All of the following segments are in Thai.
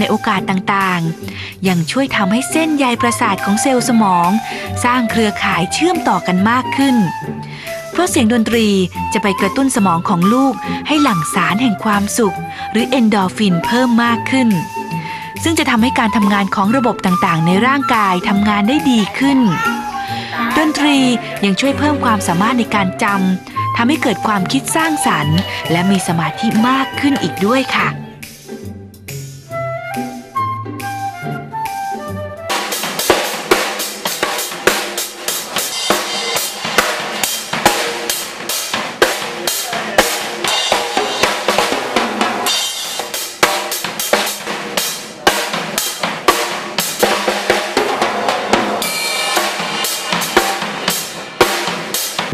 ในโอกาสต่างๆ ยังช่วยทำให้เส้นใยประสาทของเซลล์สมอง สร้างเครือข่ายเชื่อมต่อกันมากขึ้น เพราะเสียงดนตรีจะไปกระตุ้นสมองของลูกให้หลั่งสารแห่งความสุข หรือเอนโดรฟินเพิ่มมากขึ้น ซึ่งจะทำให้การทำงานของระบบต่างๆ ในร่างกายทำงานได้ดีขึ้น ดนตรียังช่วยเพิ่มความสามารถในการจำทำให้เกิดความคิดสร้างสรรค์ และมีสมาธิมากขึ้นอีกด้วยค่ะ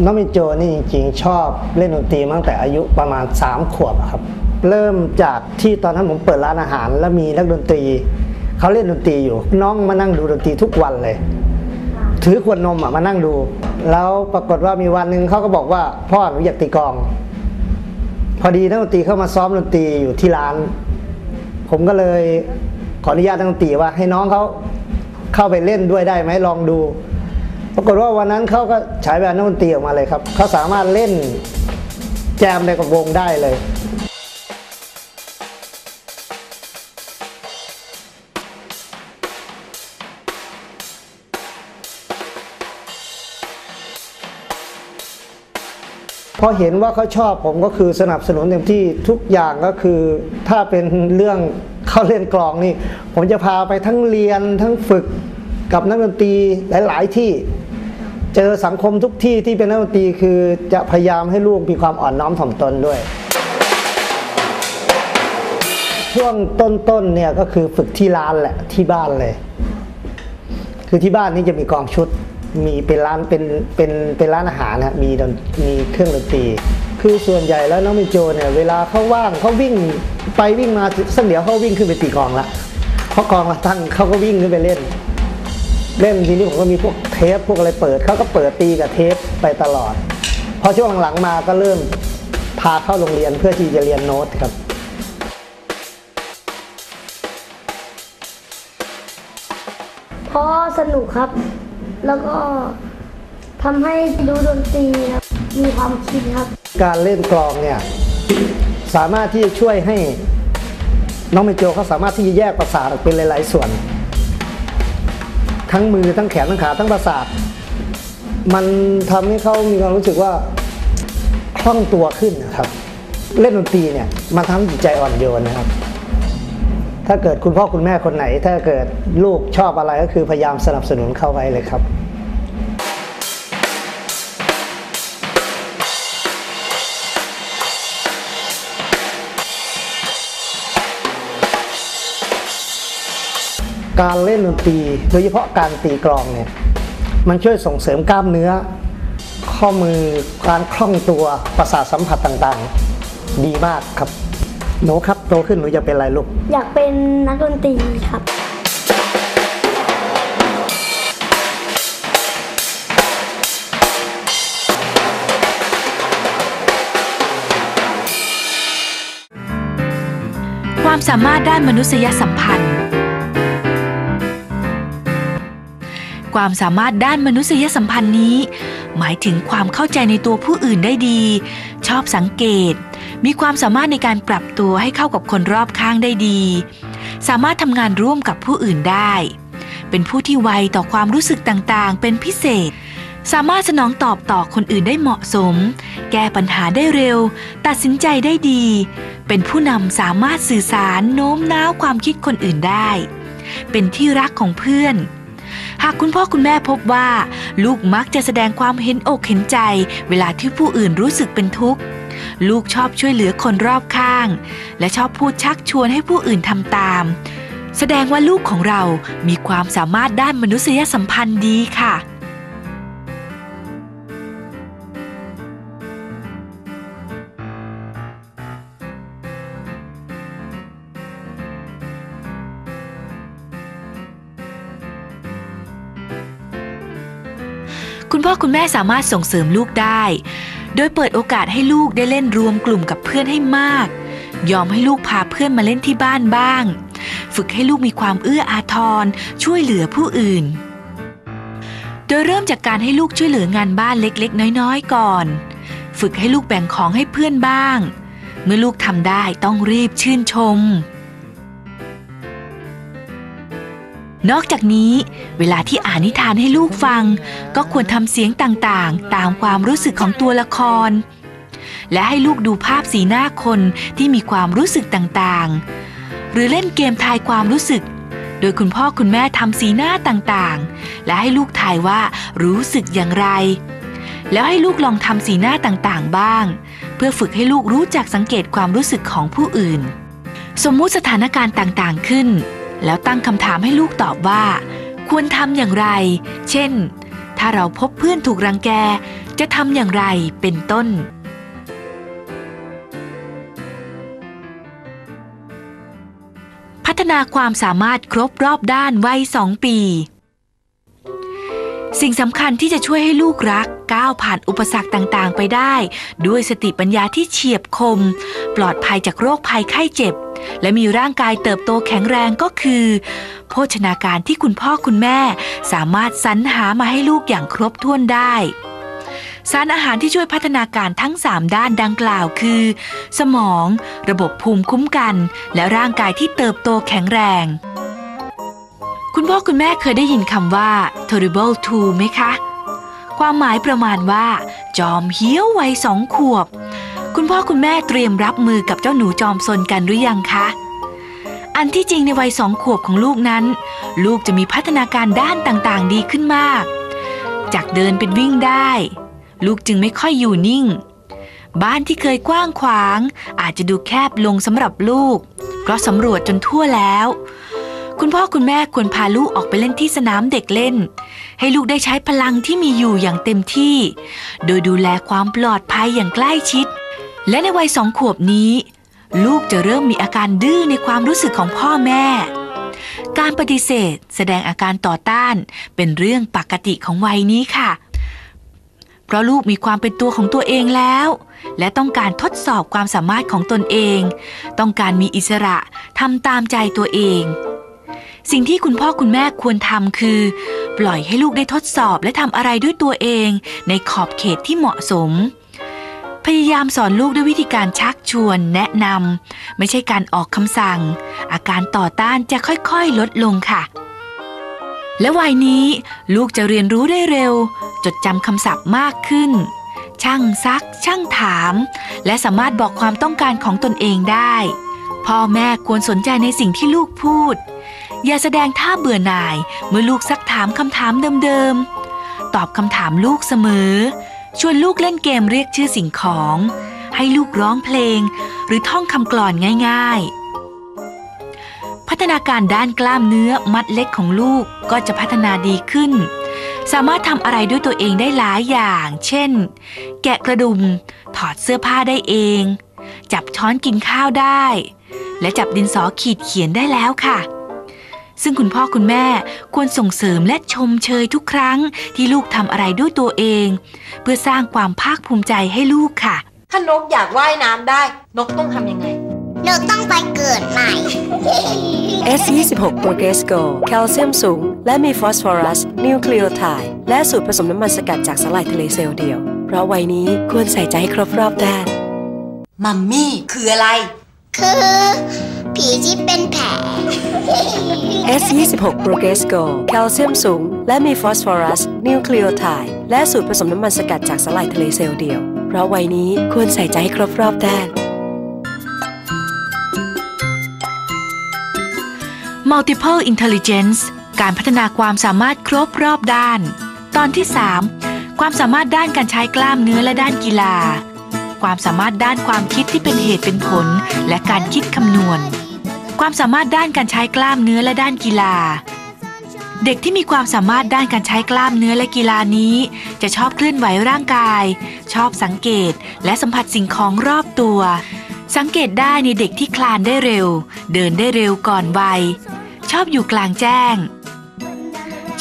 น้องมิโจนี่จริงๆ ชอบเล่นดนตรีตั้งแต่อายุประมาณ 3 ขวบครับ เริ่มจากที่ตอนนั้นผมเปิดร้านอาหาร แล้วมีนักดนตรีเขาเล่นดนตรีอยู่ น้องมานั่งดูดนตรีทุกวันเลย ถือขวดนมมานั่งดู แล้วปรากฏว่ามีวันหนึ่งเขาก็บอกว่าพ่อหนูอยากตีกลอง พอดีนักดนตรีเข้ามาซ้อมดนตรีอยู่ที่ร้าน ผมก็เลยขออนุญาตนักดนตรีว่าให้น้องเขาเข้าไปเล่นด้วยได้ไหมลองดู ปรากฏว่าวันนั้นเขาก็ฉายแบบนักดนตรีออกมาเลยครับเขาสามารถเล่นแจมในกับวงได้เลยพอเห็นว่าเขาชอบผมก็คือสนับสนุนเต็มที่ทุกอย่างก็คือ ถ้าเป็นเรื่องเขาเล่นกลองนี่ ผมจะพาไปทั้งเรียนทั้งฝึกกับนักดนตรีหลาย ๆ ที่ เจอสังคมทุกที่ที่เป็นนักดนตรีคือจะพยายามให้ลูกมีความอ่อนน้อมถ่อมตนด้วย ช่วงต้นๆเนี่ยก็คือฝึกที่ร้านแหละที่บ้านเลย คือที่บ้านนี่จะมีกองชุด มีเป็นร้านเป็นเป็นเป็นร้านอาหารนะมีดนมีเครื่องดนตรี คือส่วนใหญ่แล้วน้องมิโจเนี่ยเวลาเขาว่างเขาวิ่งไปวิ่งมาสักเดี๋ยวเขาวิ่งขึ้นไปตีกองละเพราะกองละตั้งเขาก็วิ่งขึ้นไปเล่น เล่นทีนี้ผมก็มีพวกเทปพวกอะไรเปิดเขาก็เปิดตีกับเทปไปตลอด พอช่วงหลังๆมาก็เริ่มพาเข้าโรงเรียนเพื่อที่จะเรียนโน้ตครับเพราะสนุกครับ แล้วก็ทำให้ดูดนตรีครับมีความคิดครับ การเล่นกลองเนี่ยสามารถที่จะช่วยให้น้องเมโจเขาสามารถที่จะแยกประสาทออกเป็นหลาย ๆ ส่วน ทั้งมือทั้งแขนทั้งขาทั้งประสาท มันทำให้เขามีความรู้สึกว่าคล่องตัวขึ้นนะครับ เล่นดนตรีเนี่ยมันทำให้จิตใจอ่อนโยนนะครับ ถ้าเกิดคุณพ่อคุณแม่คนไหน ถ้าเกิดลูกชอบอะไรก็คือพยายามสนับสนุนเข้าไว้เลยครับ การเล่นดนตรี โดยเฉพาะการตีกลองเนี่ยมันช่วยส่งเสริมกล้ามเนื้อ ข้อมือการคล่องตัวประสาทสัมผัสต่างๆ ดีมากครับหนูครับโตขึ้นหนูจะเป็นอะไรลูกอยากเป็นนักดนตรีครับความสามารถด้านมนุษยสัมพันธ์ ความสามารถด้านมนุษยสัมพันธ์นี้ หมายถึงความเข้าใจในตัวผู้อื่นได้ดี ชอบสังเกต มีความสามารถในการปรับตัวให้เข้ากับคนรอบข้างได้ดี สามารถทำงานร่วมกับผู้อื่นได้ เป็นผู้ที่ไวต่อความรู้สึกต่างๆ เป็นพิเศษ สามารถสนองตอบต่อคนอื่นได้เหมาะสม แก้ปัญหาได้เร็ว ตัดสินใจได้ดี เป็นผู้นำสามารถสื่อสารโน้มน้าวความคิดคนอื่นได้ เป็นที่รักของเพื่อนากคุณพ่อคุณแม่พบว่า ลูกมักจะแสดงความเห็นอกเห็นใจ เวลาที่ผู้อื่นรู้สึกเป็นทุกข์ ลูกชอบช่วยเหลือคนรอบข้าง และชอบพูดชักชวนให้ผู้อื่นทำตาม แสดงว่าลูกของเรามีความสามารถด้านมนุษยสัมพันธ์ดีค่ะ พ่อคุณแม่สามารถส่งเสริมลูกได้ โดยเปิดโอกาสให้ลูกได้เล่นรวมกลุ่มกับเพื่อนให้มาก ยอมให้ลูกพาเพื่อนมาเล่นที่บ้านบ้าง ฝึกให้ลูกมีความเอื้ออาทร ช่วยเหลือผู้อื่น โดยเริ่มจากการให้ลูกช่วยเหลืองานบ้านเล็กๆ น้อยๆ ก่อน ฝึกให้ลูกแบ่งของให้เพื่อนบ้าง เมื่อลูกทำได้ต้องรีบชื่นชม นอกจากนี้ เวลาที่อ่านนิทานให้ลูกฟัง ก็ควรทำเสียงต่างๆ ตามความรู้สึกของตัวละคร และให้ลูกดูภาพสีหน้าคนที่มีความรู้สึกต่างๆ หรือเล่นเกมทายความรู้สึก โดยคุณพ่อคุณแม่ทำสีหน้าต่างๆ และให้ลูกทายว่ารู้สึกอย่างไร แล้วให้ลูกลองทำสีหน้าต่างๆ บ้าง เพื่อฝึกให้ลูกรู้จักสังเกตความรู้สึกของผู้อื่น สมมุติสถานการณ์ต่างๆขึ้น แล้วตั้งคำถามให้ลูกตอบว่า ควรทำอย่างไร เช่น ถ้าเราพบเพื่อนถูกรังแก จะทำอย่างไรเป็นต้น พัฒนาความสามารถครบรอบด้านวัยสองปี สิ่งสำคัญที่จะช่วยให้ลูกรักก้าวผ่านอุปสรรคต่างๆ ไปได้ ด้วยสติปัญญาที่เฉียบคม ปลอดภัยจากโรคภัยไข้เจ็บ และมีร่างกายเติบโตแข็งแรงก็คือ โภชนาการที่คุณพ่อคุณแม่สามารถสรรหามาให้ลูกอย่างครบถ้วนได้ สารอาหารที่ช่วยพัฒนาการทั้ง 3 ด้านดังกล่าวคือ สมอง ระบบภูมิคุ้มกัน และร่างกายที่เติบโตแข็งแรง คุณพ่อคุณแม่เคยได้ยินคำว่า terrible two ไหมคะ ความหมายประมาณว่า จอมเหี้ยววัยสองขวบ คุณพ่อคุณแม่เตรียมรับมือกับเจ้าหนูจอมซนกันหรือยังคะ อันที่จริงในวัยสองขวบของลูกนั้น ลูกจะมีพัฒนาการด้านต่างๆ ดีขึ้นมาก จากเดินเป็นวิ่งได้ ลูกจึงไม่ค่อยอยู่นิ่ง บ้านที่เคยกว้างขวาง อาจจะดูแคบลงสำหรับลูก เพราะสำรวจจนทั่วแล้ว คุณพ่อคุณแม่ควรพาลูกออกไปเล่นที่สนามเด็กเล่น ให้ลูกได้ใช้พลังที่มีอยู่อย่างเต็มที่ โดยดูแลความปลอดภัยอย่างใกล้ชิด และในวัยสองขวบนี้ ลูกจะเริ่มมีอาการดื้อในความรู้สึกของพ่อแม่ การปฏิเสธแสดงอาการต่อต้าน เป็นเรื่องปกติของวัยนี้ค่ะ เพราะลูกมีความเป็นตัวของตัวเองแล้ว และต้องการทดสอบความสามารถของตนเอง ต้องการมีอิสระทำตามใจตัวเอง สิ่งที่คุณพ่อคุณแม่ควรทำคือ ปล่อยให้ลูกได้ทดสอบและทำอะไรด้วยตัวเอง ในขอบเขตที่เหมาะสม พยายามสอนลูกด้วยวิธีการชักชวนแนะนำไม่ใช่การออกคำสั่ง อาการต่อต้านจะค่อยๆลดลงค่ะ และวัยนี้ลูกจะเรียนรู้ได้เร็ว จดจำคำศัพท์มากขึ้น ช่างซัก ช่างถาม และสามารถบอกความต้องการของตนเองได้ พ่อแม่ควรสนใจในสิ่งที่ลูกพูด อย่าแสดงท่าเบื่อหน่ายเมื่อลูกซักถามคำถามเดิมๆตอบคำถามลูกเสมอ ชวนลูกเล่นเกมเรียกชื่อสิ่งของ ให้ลูกร้องเพลง หรือท่องคำกลอนง่าย ๆ พัฒนาการด้านกล้ามเนื้อมัดเล็กของลูกก็จะพัฒนาดีขึ้น สามารถทำอะไรด้วยตัวเองได้หลายอย่าง เช่น แกะกระดุม ถอดเสื้อผ้าได้เอง จับช้อนกินข้าวได้ และจับดินสอขีดเขียนได้แล้วค่ะ ซึ่งคุณพ่อคุณแม่ควรส่งเสริมและชมเชยทุกครั้งที่ลูกทำอะไรด้วยตัวเอง เพื่อสร้างความภาคภูมิใจให้ลูกค่ะ ถ้านกอยากว่ายน้ำได้ นกต้องทำยังไงหนูต้องไปเกิดใหม่ S26 Progress Go แคลเซียมสูง และมีฟอสฟอรัส นิวคลีโอไทด์และสูตรผสมน้ำมันสกัดจากสาหร่ายทะเลเซลล์เดียว เพราะวัยนี้ควรใส่ใจให้ครบรอบด้านมัมมี่คืออะไร คือ ผีที่เป็นแผล S26 Progress Go แคลเซียมสูง และมีฟอสฟอรัส นิวคลีโอไทด์และสูตรผสมน้ำมันสกัดจากสาหร่ายทะเลเซลล์เดียว เพราะวัยนี้ควรใส่ใจให้ครบรอบด้าน Multiple Intelligence การพัฒนาความสามารถครบรอบด้าน ตอนที่ 3 ความสามารถด้านการใช้กล้ามเนื้อและด้านกีฬา ความสามารถด้านความคิดที่เป็นเหตุเป็นผล และการคิดคำนวณ ความสามารถด้านการใช้กล้ามเนื้อและด้านกีฬา เด็กที่มีความสามารถด้านการใช้กล้ามเนื้อและกีฬานี้ จะชอบเคลื่อนไหวร่างกาย ชอบสังเกตและสัมผัสสิ่งของรอบตัว สังเกตได้ในเด็กที่คลานได้เร็ว เดินได้เร็วก่อนวัย ชอบอยู่กลางแจ้ง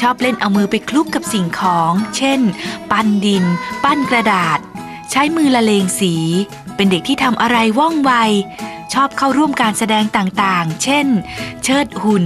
ชอบเล่นเอามือไปคลุกกับสิ่งของ เช่น ปั้นดิน ปั้นกระดาษ ใช้มือละเลงสี เป็นเด็กที่ทำอะไรว่องไว ชอบเข้าร่วมการแสดงต่างๆ เช่น เชิดหุ่น